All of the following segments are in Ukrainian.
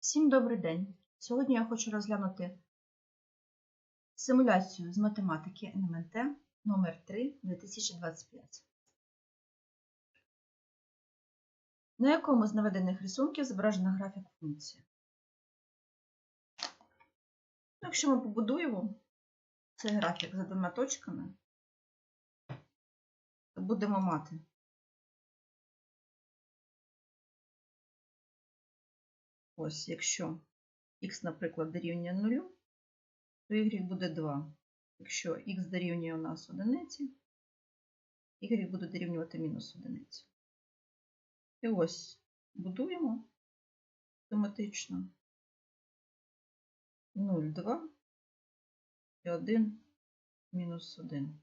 Всім добрий день! Сьогодні я хочу розглянути симуляцію з математики НМТ номер 3 2025 на якому з наведених рисунків зображено графік функції. Ну, Якщо ми побудуємо цей графік за двома точками, то будемо мати Ось, якщо х, наприклад, дорівнює 0, то y буде 2. Якщо х дорівнює у нас одиниці, y буде дорівнювати мінус одиниці. І ось будуємо автоматично 0, 2 і 1 мінус 1.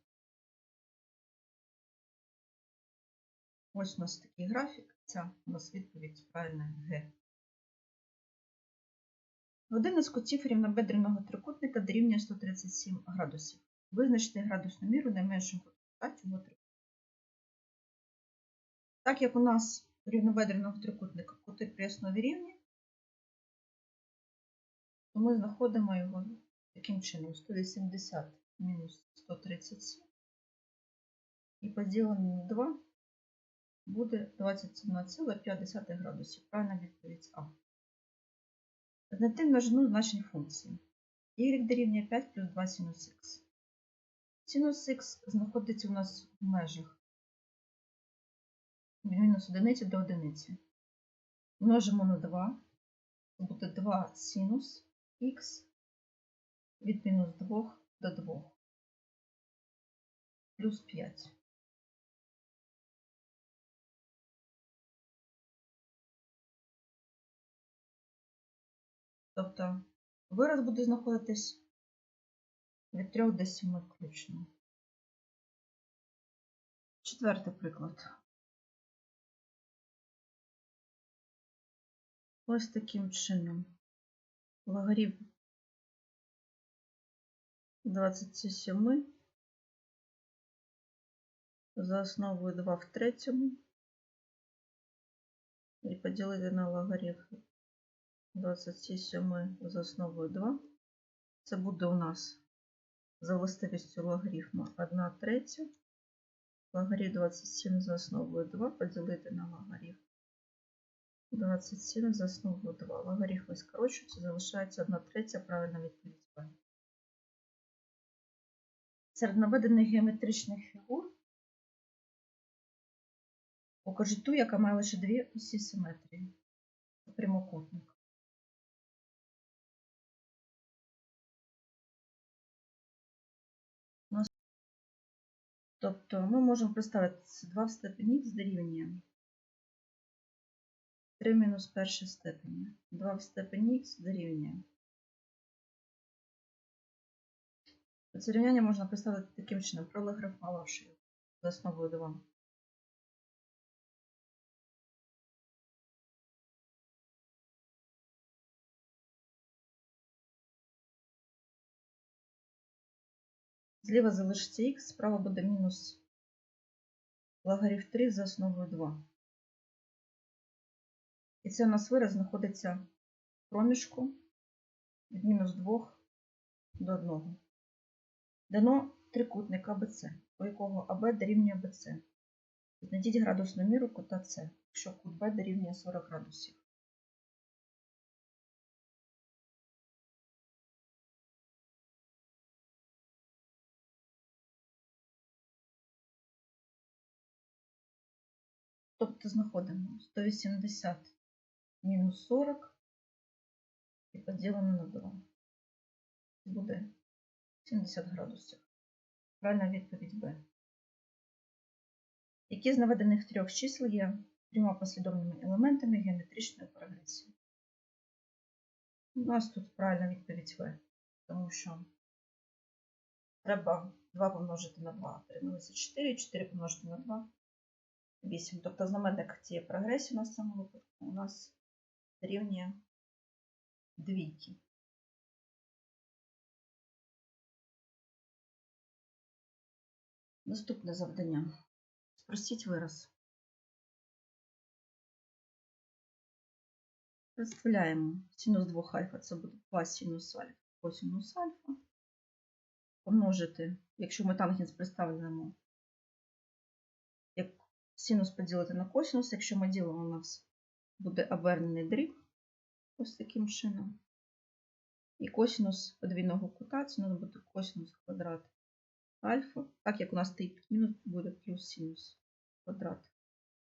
Ось у нас такий графік. Ця у нас відповідь правильна Г. Один із кутів рівнобедреного трикутника дорівнює 137 градусів. Визначте градусну міру найменшого кута цього трикутника. Так як у нас у рівнобедреного трикутника кути при основі рівні, то ми знаходимо його таким чином 180 мінус 137 і поділено на 2 буде 21,5 градусів. Правильна відповідь А. Знайти множину значень функції. y дорівнює 5 плюс 2 синус х. Синус х знаходиться у нас в межах від мінус 1 до 1. Множимо на 2. Це буде 2 синус х від мінус 2 до 2. Плюс 5. Тобто вираз буде знаходитись від 3 до 7 включно. Четвертий приклад. Ось таким чином. Логарифм 27 за основою 2 в третьому і поділити на логарифм 27 за основою 2. Це буде у нас за властивістю логарифму 1 третя. Логарифм 27 за основою 2 поділити на логарифм 27 за основою 2. Логарифми скорочуються, залишається 1 третя, правильна відповідь Серед наведених геометричних фігур покажіть ту, яка має лише дві осі симетрії. Прямокутник. Тобто ми можемо представити 2 в степені х дорівнює 3 мінус перша степені. 2 в степені х дорівнює. Це рівняння можна представити таким чином, пролеграфувавши за основою 2. Зліва залишиться х, справа буде мінус логарифм 3 за основою 2. І це у нас вираз знаходиться в проміжку від мінус 2 до 1. Дано трикутник АБЦ, у якого АБ дорівнює БЦ. Знайдіть градусну міру кута С, якщо кут Б дорівнює 40 градусів. Тобто знаходимо 180 мінус 40 і поділено на 2. Буде 70 градусів. Правильна відповідь Б. Які з наведених трьох чисел є трьома послідовними елементами геометричної прогресії? У нас тут правильна відповідь В, тому що треба 2 помножити на 2, отрималося 4, 4 помножити на 2. 8. Тобто знаменник цієї прогресії у нас цьому випадку у нас дорівнює двійки. Наступне завдання. Спростіть вираз. Розставляємо синус 2 альфа, це буде 2 синус альфа, косинус альфа. Помножити, якщо ми тангенс представляємо, синус поділити на косинус, якщо ми ділимо, у нас буде обернений дріб, ось таким чином. І косинус подвійного кута, це у нас буде косинус квадрат альфа. Так як у нас стоїть мінус, буде плюс синус квадрат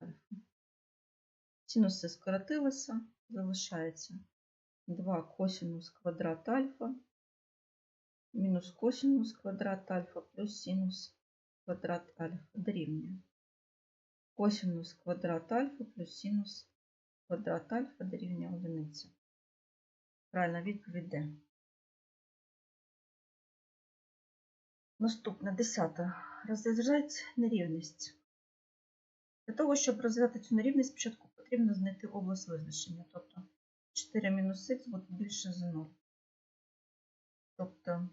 альфа. Синуси скоротилися, залишається 2 косинус квадрат альфа, мінус косинус квадрат альфа плюс синус квадрат альфа дорівнює. Косинус квадрат альфа плюс синус квадрат альфа дорівнює одиниці. Правильна відповідь Д. Наступне, десята. Розв'язати нерівність. Для того, щоб розв'язати цю нерівність, спочатку потрібно знайти область визначення. Тобто 4 мінус х буде більше за 0. Тобто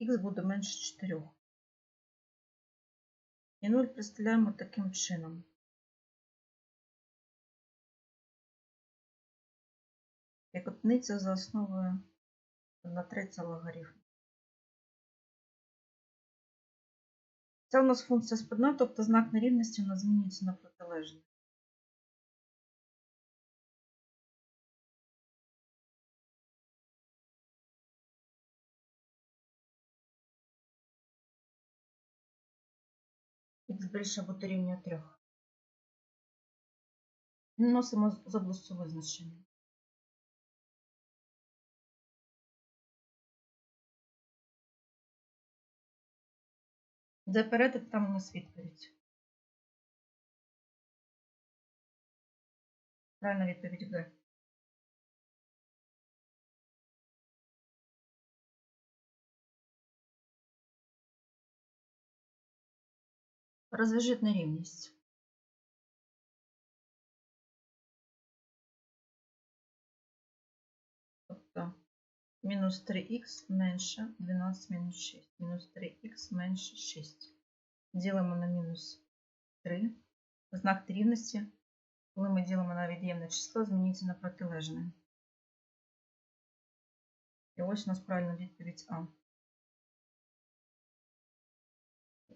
х буде менше 4. І 0 представляємо таким чином. Як одиниця за основою 1 третя логарифму. Це у нас функція спадна, тобто знак нерівності у нас змінюється на протилежний. Х більше або дорівнює 3. Наносимо з областю визначення. Де перетин, там у нас відповідь. Правильна відповідь В. Розв'яжіть нерівність. Тобто мінус 3х менше 12 мінус 6. Мінус 3х менше 6. Ділимо на мінус 3. Знак рівності, коли ми ділимо на від'ємне число, змінюється на протилежне. І ось у нас правильна відповідь А.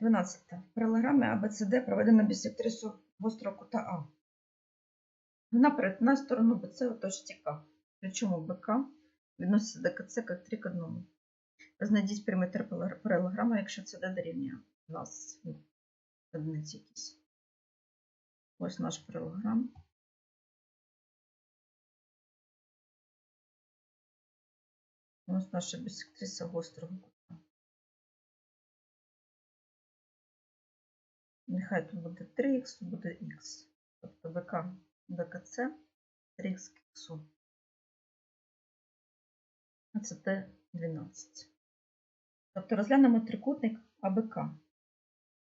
12. В паралограмі ABCD проведено бісектрису гострого кута А. Вона перетинає сторону БЦ у точці К. Причому БК відноситься до КЦ як 3 к 1. Знайдіть периметр паралограма, якщо це дорівнює нас одиниці якісь. Ось наш паралограм. Ось наша бісектриса гострого кута. Нехай тут буде 3х, тут буде х. Тобто БК БКЦ 3х к х. А це Т12. Тобто розглянемо трикутник АБК.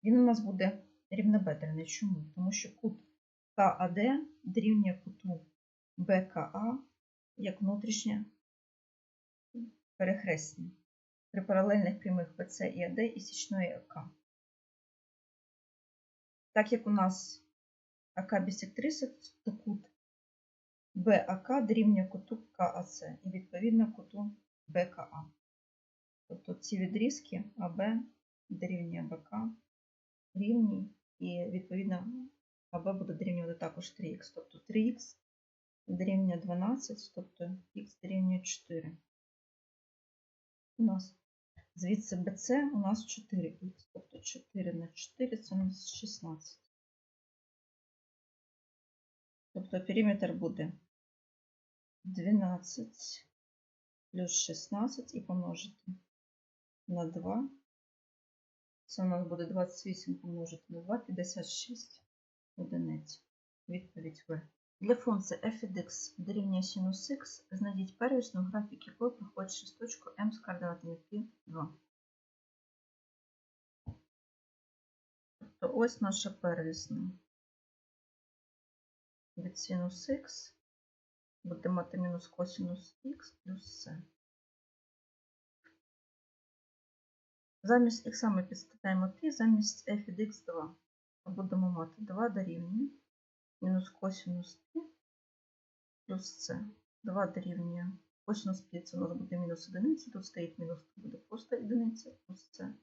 Він у нас буде рівнобедрений. Чому? Тому що кут КАД дорівнює куту БКА як внутрішнє перехресні при паралельних прямих ПЦ і АД і січної АК. Так як у нас АК бісектриса, то кут БАК дорівнює куту КАЦ і відповідно куту БКА. Тобто ці відрізки АБ дорівнює БК рівні, і відповідно АБ буде дорівнювати також 3х. Тобто 3х дорівнює 12, тобто х дорівнює 4. У нас звідси БЦ у нас 4х, тобто 4 на 4 це у нас 16. Тобто периметр буде 12 плюс 16 і помножити на 2. Це у нас буде 28 помножити на 2, 56 одиниць. Відповідь В. Для функції f від x дорівнює синус x, знайдіть первісну графік якої проходить через точку m з координатами π 2. Тобто ось наша первісна. Від синус x буде мати мінус косинус х плюс c. Замість х ми підставляємо t, замість f від x 2. Будемо мати 2 дорівнює мінус косинус t плюс С. 2 дорівнює. Косинус пі це у нас буде мінус одиниця, тут стоїть мінус, тут буде просто одиниця плюс С.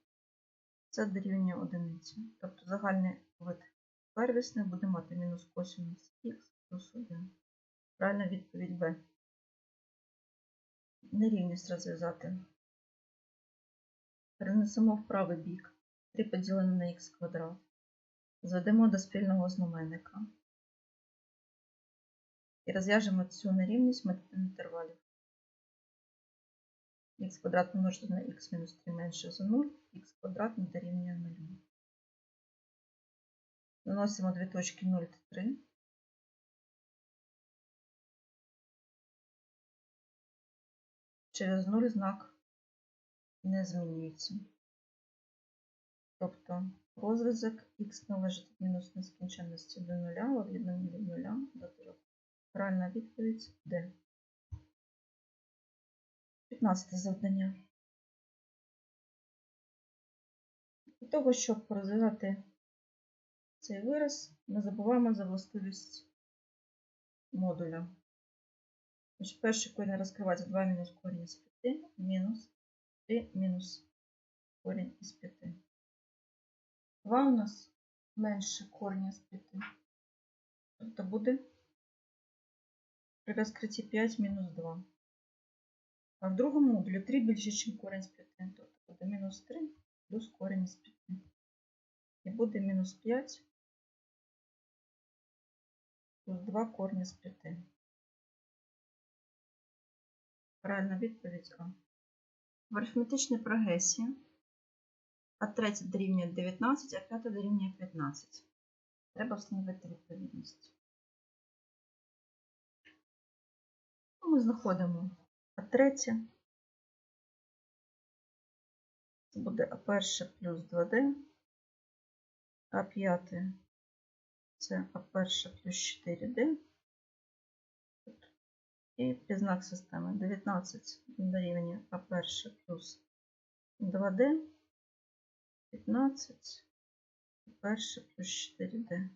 Це дорівнює одиниці. Тобто загальний вид первісний буде мати мінус косинус х плюс 1. Правильна відповідь Б. Нерівність розв'язати. Перенесемо в правий бік. 3 поділене на х квадрат. Зведемо до спільного знаменника. І розв'яжемо цю нерівність методом інтервалів. х квадрат помножити на х мінус 3 менше за 0, х квадрат не дорівнює 0. Наносимо дві точки 0 та 3. Через 0 знак не змінюється. Тобто розв'язок х належить від мінус нескінченності до 0, а від 0 від 0 до 3. Правильна відповідь Д. 15 завдання. Для того, щоб розв'язати цей вираз, не забуваємо за властивість модуля. Значить, перший корінь розкривається 2 мінус корінь із 5, мінус 3 мінус корінь із 5. 2 у нас менше корня з 5. Тобто буде при розкритті 5 мінус 2. А в другому модулі 3 більше, ніж корінь з 5. Тобто буде мінус 3 плюс корінь з 5. І буде мінус 5 плюс 2 корні з 5. Правильна відповідь А. В арифметичній прогресії а третя дорівнює 19, а п'ята дорівнює 15. Треба встановити відповідність. Ми знаходимо а третє. Це буде а перше плюс 2D, а п'яте це а перше плюс 4D. І підзнак системи 19 дорівнює а перше плюс 2D. 15, перше плюс 4D.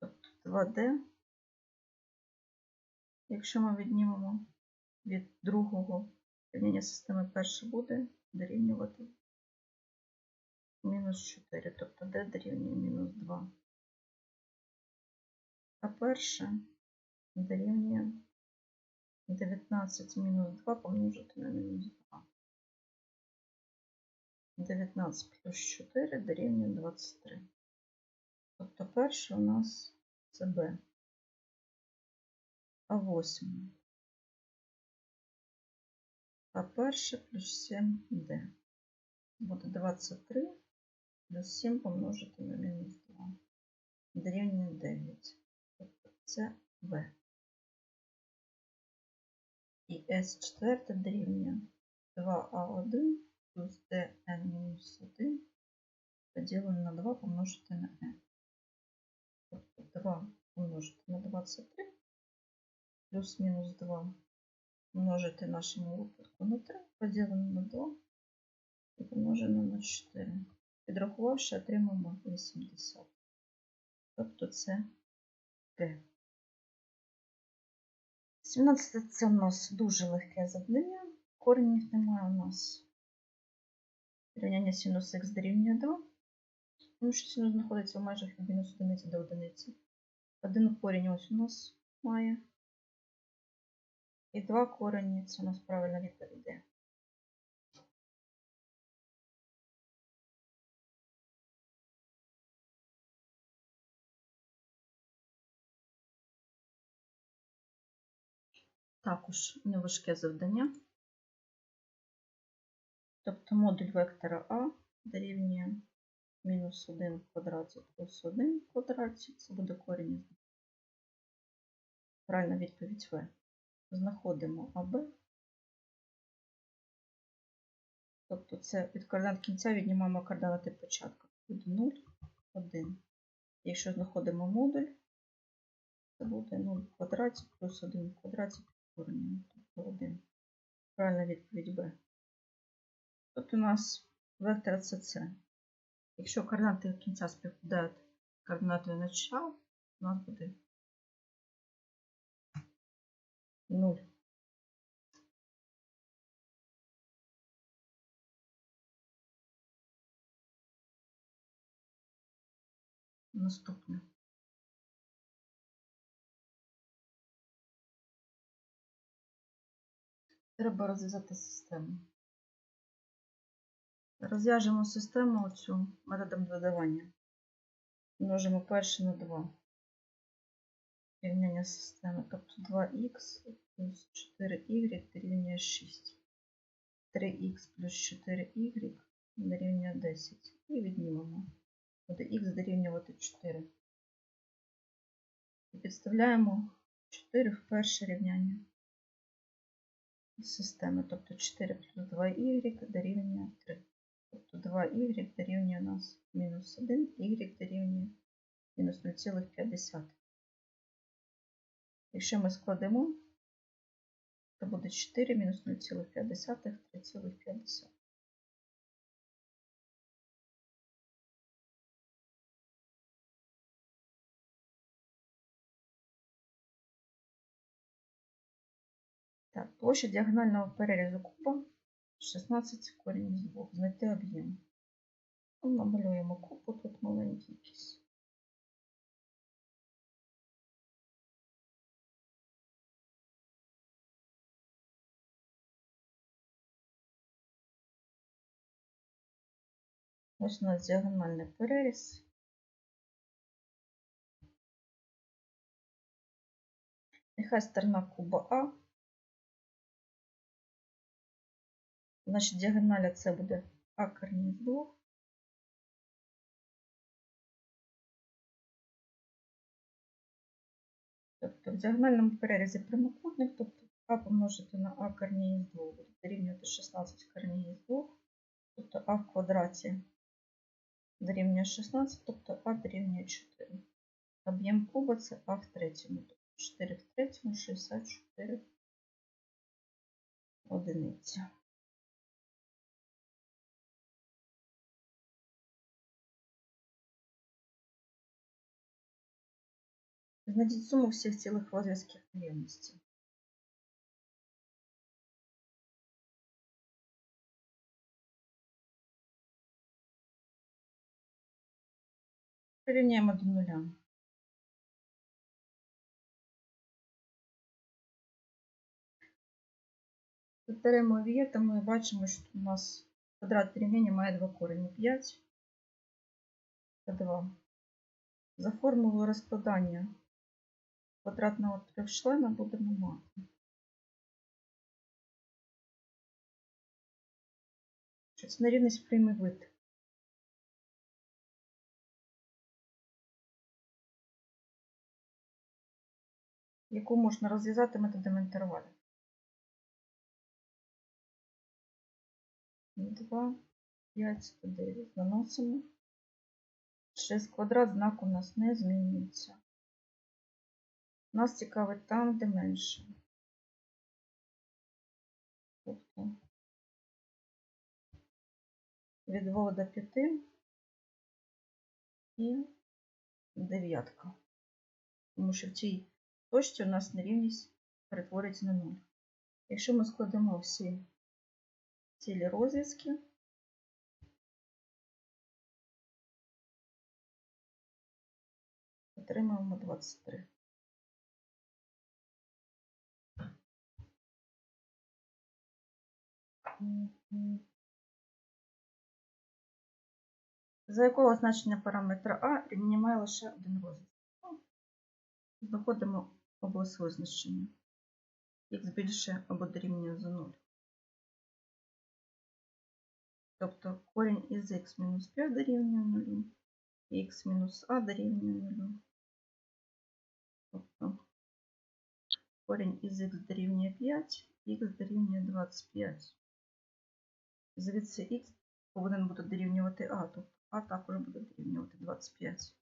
Тобто 2D. Якщо ми віднімемо від другого рівняння системи перше буде дорівнювати мінус 4, тобто d дорівнює мінус 2. А перше дорівнює 19 мінус 2 помножити на мінус 2. 19 плюс 4 дорівнює 23. Тобто перше у нас це b. А8. А перше плюс 7D. Буде 23 плюс 7 помножити на мінус 2. Дорівнює 9. Тобто це В. І С4 дорівнює 2А1 плюс ДН-1 поділено на 2 помножити на N. Тобто 2 помножити на 23 плюс мінус 2 помножити в нашому випадку на 3 поділено на 2 і помножено на 4. Підрахувавши, отримаємо 80. Тобто це Т. 17 це у нас дуже легке завдання. Коренів немає у нас. Рівняння синус х дорівнює 2. Тому що синус знаходиться в межах від мінус 1 до 1. Один корінь ось у нас має. І два корені це у нас правильна відповідь. Також неважке завдання. Тобто модуль вектора А дорівнює мінус 1 в квадраті плюс 1 в квадраті. Це буде корінь. Правильна відповідь В. Знаходимо АБ. Тобто це від координат кінця віднімаємо координати початку. Буде 0, 1. Якщо знаходимо модуль, це буде 0 в квадраті плюс 1 в квадраті коренем, тобто 1. Правильна відповідь Б. Тут у нас вектор СС. Якщо координати кінця співпадають з координатою начала, у нас буде 0. Наступне. Треба розв'язати систему. Розв'яжемо систему оцю методом додавання. Множимо перше на 2. Рівняння системи. Тобто 2х плюс 4y дорівнює 6. 3х плюс 4y дорівнює 10. І віднімемо. Буде х дорівнювати 4. І підставляємо 4 в перше рівняння системи. Тобто 4 плюс 2y дорівнює 3. Тобто 2y дорівнює у нас мінус 1, y дорівнює мінус 0,5. Якщо ми складемо, то буде 4 мінус 0,5, 3,5. Так, площа діагонального перерізу куба 16 корінь з 2. Знайти об'єм. Намалюємо кубу, тут маленький якийсь. Ось у нас діагональний переріз. Нехай сторона куба А. Значить, діагоналя це буде А корінь з 2. Тобто в діагональному перерізі прямокутник, тобто А помножити на А корінь з 2 буде дорівнювати 16 корінь з 2. Тобто А в квадраті дорівнює 16, тобто А дорівнює 4. Об'єм куба це А в третьому. Тобто 4 в третьому, 64 одиниці. Знайдіть суму всіх цілих розв'язків рівності. Порівняємо до нуля. Повторяємо вієта, ми бачимо, що у нас квадрат рівняння має два корені 5 та 2. За формулою розкладання квадратного трьохчлена будемо мати. Що це нерівність прийме вид. Яку можна розв'язати методом інтервалів. 2, 5, 9. Наносимо. 6 квадрат знак у нас не змінюється. Нас цікавить там, де менше. Тобто від 2 до 5 і дев'ятка. Тому що в цій точці у нас нерівність перетвориться на 0. Якщо ми складемо всі цілі розв'язки, отримаємо 23. За якого значення параметра А рівня лише один розв'язок. Ну, Знаходимо область визначення. Х більше або дорівнює за 0. Тобто корінь із х мінус 5 дорівнює 0, і х мінус а дорівнює 0. Тобто корінь із х дорівнює 5, х дорівнює 25. Звідси х повинен бути дорівнювати а, тобто а також буде дорівнювати 25.